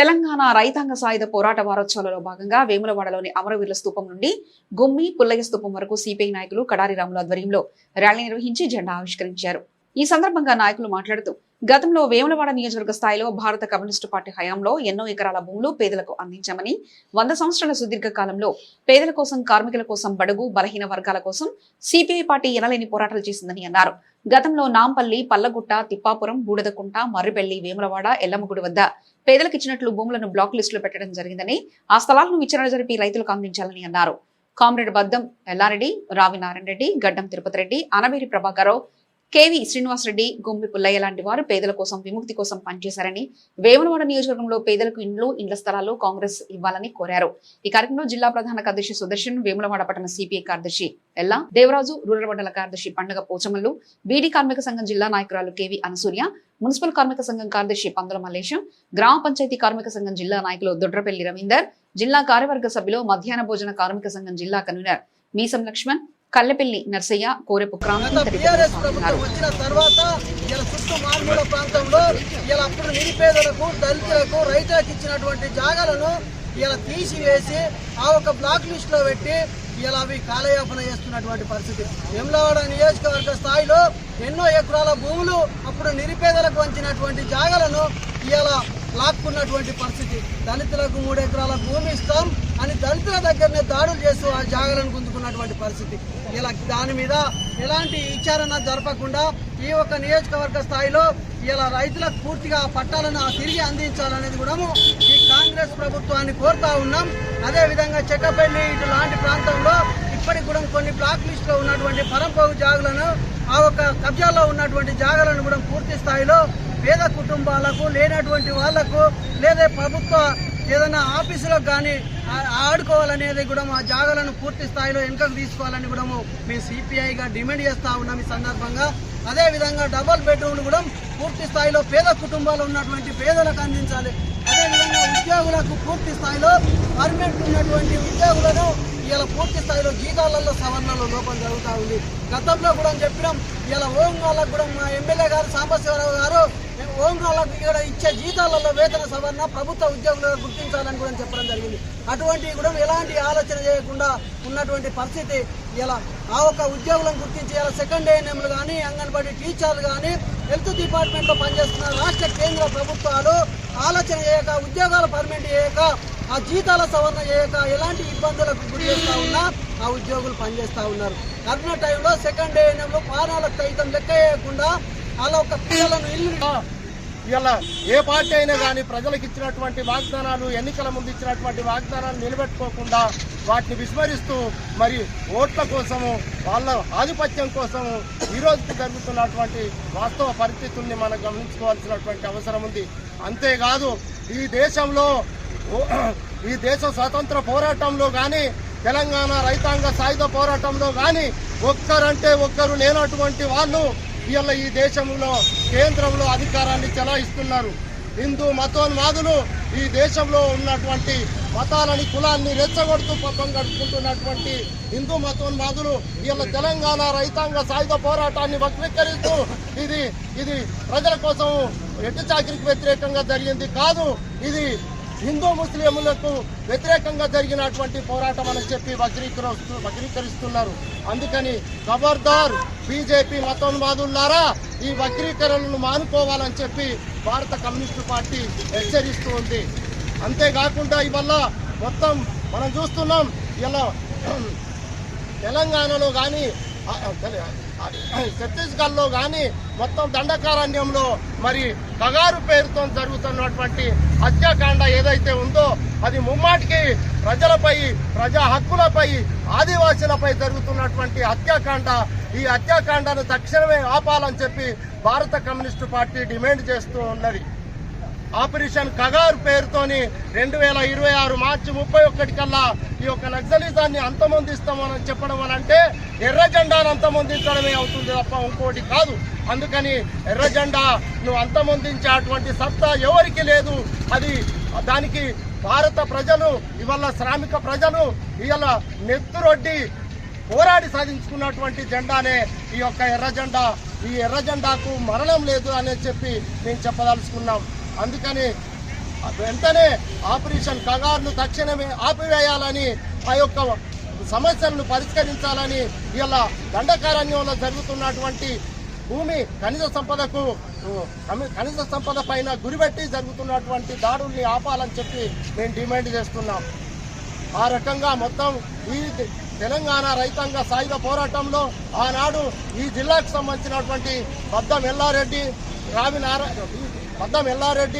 తెలంగాణ రైతాంగ సాయుధ పోరాట వారోత్సవాలలో భాగంగా వేములవాడలోని అమరవీరుల స్థూపం నుండి గుమ్మి పుల్లయ్య స్థూపం వరకు సిపిఐ నాయకులు కడారి రాముల ఆధ్వర్యంలో ర్యాలీ నిర్వహించి జెండా ఆవిష్కరించారు. ఈ సందర్భంగా నాయకులు మాట్లాడుతూ గతంలో వేములవాడ నియోజకవర్గ స్థాయిలో భారత కమ్యూనిస్టు పార్టీ హయాంలో ఎన్నో ఎకరాల భూములు పేదలకు అందించామని వంద సంవత్సరాల సుదీర్ఘ కాలంలో పేదల కోసం కార్మికుల కోసం బడుగు బలహీన వర్గాల కోసం సిపిఐ పార్టీ ఎనలేని పోరాటాలు చేసిందని అన్నారు. గతంలో నాంపల్లి పల్లగుట్ట తిప్పాపురం బూడదకుంట మర్రిపెల్లి వేములవాడ ఎల్లమ్మగుడి వద్ద పేదలకు ఇచ్చినట్లు భూములను బ్లాక్ లిస్టులో పెట్టడం జరిగిందని ఆ స్థలాలను విచారణ జరిపి రైతులకు అందించాలని అన్నారు. కామ్రేడ్ బద్దం ఎల్లారెడ్డి రావి నారాయణ రెడ్డి గడ్డం తిరుపతి రెడ్డి అనవేరి ప్రభాకరరావు కేవి శ్రీనివాసరెడ్డి గుంపి పుల్లయ్య లాంటి వారు పేదల కోసం విముక్తి కోసం పనిచేశారని వేములవాడ నియోజకవర్గంలో పేదలకు ఇండ్లు ఇండ్ల స్థలాలు కాంగ్రెస్ ఇవ్వాలని కోరారు. ఈ కార్యక్రమంలో జిల్లా ప్రధాన కార్యదర్శి సుదర్శన్ వేములవాడ పట్టణ సిపిఐ కార్యదర్శి ఎల్లా దేవరాజు రూరల్ మండల కార్యదర్శి పండుగ పోచమల్లు బీడీ కార్మిక సంఘం జిల్లా నాయకురాలు కేవి అనసూయ మున్సిపల్ కార్మిక సంఘం కార్యదర్శి పందుల మల్లేశం గ్రామ పంచాయతీ కార్మిక సంఘం జిల్లా నాయకులు దొడ్రపల్లి రవీందర్ జిల్లా కార్యవర్గ సభ్యులు మధ్యాహ్న భోజన కార్మిక సంఘం జిల్లా కన్వీనర్ మీసం లక్ష్మణ్ కల్లెపల్లి నర్సయ్య కోరెపు వచ్చిన తర్వాత ఇలా చుట్టూ మారుమూల ప్రాంతంలో ఇలా అప్పుడు నిరుపేదలకు దళితులకు రైతులకు ఇచ్చినటువంటి జాగాలను ఇలా తీసివేసి ఆ ఒక బ్లాక్ లిస్ట్లో పెట్టి ఇలా అవి కాలయాపన చేస్తున్నటువంటి పరిస్థితి. వెమ్లవాడ నియోజకవర్గ స్థాయిలో ఎన్నో ఎకరాల భూములు అప్పుడు నిరుపేదలకు వంచినటువంటి జాగాలను ఇలా లాక్కున్నటువంటి పరిస్థితి. దళితులకు మూడు ఎకరాల భూమి ఇస్తాం దళితుల దగ్గరనే దాడులు చేస్తూ ఆ జాగాలను గుంజుకున్నటువంటి పరిస్థితి. ఇలా దాని మీద ఎలాంటి విచారణ జరపకుండా ఈ యొక్క నియోజకవర్గ స్థాయిలో ఇలా రైతులకు పూర్తిగా ఆ పట్టాలను తిరిగి అందించాలనేది కూడా ఈ కాంగ్రెస్ ప్రభుత్వాన్ని కోరుతా ఉన్నాం. అదేవిధంగా చెక్కపల్లి ఇటు లాంటి ప్రాంతంలో ఇప్పటికి కూడా కొన్ని బ్లాక్ లిస్ట్లో ఉన్నటువంటి పరంపోగు జాగులను ఆ ఒక కబ్జాలో ఉన్నటువంటి జాగాలను కూడా పూర్తి స్థాయిలో పేద కుటుంబాలకు లేనటువంటి వాళ్ళకు లేదా ప్రభుత్వ ఏదైనా ఆఫీసులకు కానీ ఆడుకోవాలనేది కూడా మా జాగాలను పూర్తి స్థాయిలో వెనుకకు తీసుకోవాలని కూడా మేము సిపిఐగా డిమాండ్ చేస్తూ ఉన్నాం ఈ సందర్భంగా. అదే విధంగా డబల్ బెడ్రూమ్లు కూడా పూర్తి స్థాయిలో పేద కుటుంబాలు ఉన్నటువంటి పేదలకు అందించాలి. అదేవిధంగా ఉద్యోగులకు పూర్తి స్థాయిలో పర్మనెంట్ ఉన్నటువంటి ఉద్యోగులను ఇలా పూర్తి స్థాయిలో జీతాలలో సవరణలో లోపం జరుగుతూ ఉంది. గతంలో కూడా చెప్పినాం. ఇలా ఓం వాళ్ళకు కూడా మా ఎమ్మెల్యే గారు సాంబశివరావు గారు ఓం కూడా ఇక్కడ ఇచ్చే జీతాలలో వేతన సవరణ ప్రభుత్వ ఉద్యోగులుగా గుర్తించాలని కూడా చెప్పడం జరిగింది. అటువంటి కూడా ఎలాంటి ఆలోచన చేయకుండా ఉన్నటువంటి పరిస్థితి ఇలా ఆ ఒక్క ఉద్యోగులను గుర్తించి ఇలా సెకండ్ ఏఎన్ఎంలు కానీ అంగన్వాడీ టీచర్లు కానీ హెల్త్ డిపార్ట్మెంట్లో పనిచేస్తున్న రాష్ట్ర కేంద్ర ప్రభుత్వాలు ఆలోచన చేయక ఉద్యోగాలు పర్మనెంట్ చేయక ఆ జీతాల సవరణ చేయక ఎలాంటి ఇబ్బందులకు గురి చేస్తా ఉన్నా ఆ ఉద్యోగులు పనిచేస్తూ ఉన్నారు. కరోనా టైంలో సెకండ్ ఏఎన్ఎంలో పానాలకు సైతం లెక్క చేయకుండా అలా ఒక పిల్లలను ఇల్లు ఇలా ఏ పార్టీ అయినా కానీ ప్రజలకు ఇచ్చినటువంటి వాగ్దానాలు ఎన్నికల ముందు ఇచ్చినటువంటి వాగ్దానాలు నిలబెట్టుకోకుండా వాటిని విస్మరిస్తూ మరి ఓట్ల కోసము వాళ్ళ ఆధిపత్యం కోసము ఈరోజుకి జరుగుతున్నటువంటి వాస్తవ పరిస్థితుల్ని మనం గమనించుకోవాల్సినటువంటి అవసరం ఉంది. అంతేకాదు ఈ దేశంలో ఈ దేశ స్వాతంత్ర పోరాటంలో కానీ తెలంగాణ రైతాంగ సాయుధ పోరాటంలో కానీ ఒక్కరంటే ఒక్కరు లేనటువంటి వాళ్ళు ఇవాళ ఈ దేశంలో కేంద్రంలో అధికారాన్ని చెలాయిస్తున్నారు. హిందూ మతోన్మాదులు ఈ దేశంలో ఉన్నటువంటి మతాలని కులాన్ని రెచ్చగొడుతూ పబ్బం గడుపుకుంటున్నటువంటి హిందూ మతోన్మాదులు ఇవాళ తెలంగాణ రైతాంగ సాయుధ పోరాటాన్ని వక్రీకరిస్తూ ఇది ఇది ప్రజల కోసం ఎట్టు చాకరికి వ్యతిరేకంగా జరిగింది కాదు. ఇది హిందూ ముస్లింలకు వ్యతిరేకంగా జరిగినటువంటి పోరాటం అని చెప్పి వక్రీకరిస్తూ వక్రీకరిస్తున్నారు. అందుకని ఖబర్దార్ బీజేపీ మతోన్మాదులారా ఈ వక్రీకరణను మానుకోవాలని చెప్పి భారత కమ్యూనిస్టు పార్టీ హెచ్చరిస్తూ ఉంది. అంతేకాకుండా ఇవల్ల మొత్తం మనం చూస్తున్నాం ఇలా తెలంగాణలో కానీ ఛత్తీస్గఢ్లో కానీ మొత్తం దండకారణ్యంలో మరి కగారు పేరుతో జరుగుతున్నటువంటి హత్యాకాండ ఏదైతే ఉందో అది ముమ్మాటికి ప్రజలపై ప్రజా హక్కులపై ఆదివాసులపై జరుగుతున్నటువంటి హత్యాకాండ. ఈ హత్యాకాండను తక్షణమే ఆపాలని చెప్పి భారత కమ్యూనిస్టు పార్టీ డిమాండ్ చేస్తూ ఉన్నది. ఆపరేషన్ కగారు పేరుతోని రెండు వేల ఇరవై ఆరు మార్చి ముప్పై ఒకటి కల్లా ఈ యొక్క నక్సలిజాన్ని అంతమొందిస్తామని చెప్పడం అని అంటే ఎర్ర జెండాను అంతమొందించడమే అవుతుంది తప్ప ఇంకోటి కాదు. అందుకని ఎర్ర జెండా నువ్వు అంతమొందించేటువంటి సత్తా ఎవరికి లేదు. అది దానికి భారత ప్రజలు ఇవాళ శ్రామిక ప్రజలు ఇవాళ నెత్తురొడ్డి పోరాడి సాధించుకున్నటువంటి జెండానే ఈ యొక్క ఎర్ర జెండా. ఈ ఎర్ర జెండాకు మరణం లేదు అని చెప్పి మేము చెప్పదలుచుకున్నాం. అందుకని వెంటనే ఆపరేషన్ కగార్ను తక్షణమే ఆపివేయాలని ఆ యొక్క సమస్యలను పరిష్కరించాలని ఇలా దండకారణ్యంలో జరుగుతున్నటువంటి భూమి ఖనిజ సంపదకు ఖనిజ సంపద పైన గురిపెట్టి జరుగుతున్నటువంటి దాడుల్ని ఆపాలని చెప్పి మేము డిమాండ్ చేస్తున్నాం. ఆ రకంగా మొత్తం ఈ తెలంగాణ రైతాంగ సాయుధ పోరాటంలో ఆనాడు ఈ జిల్లాకు సంబంధించినటువంటి బద్దం ఎల్లారెడ్డి రావి నారాయణ బద్దం ఎల్లారెడ్డి.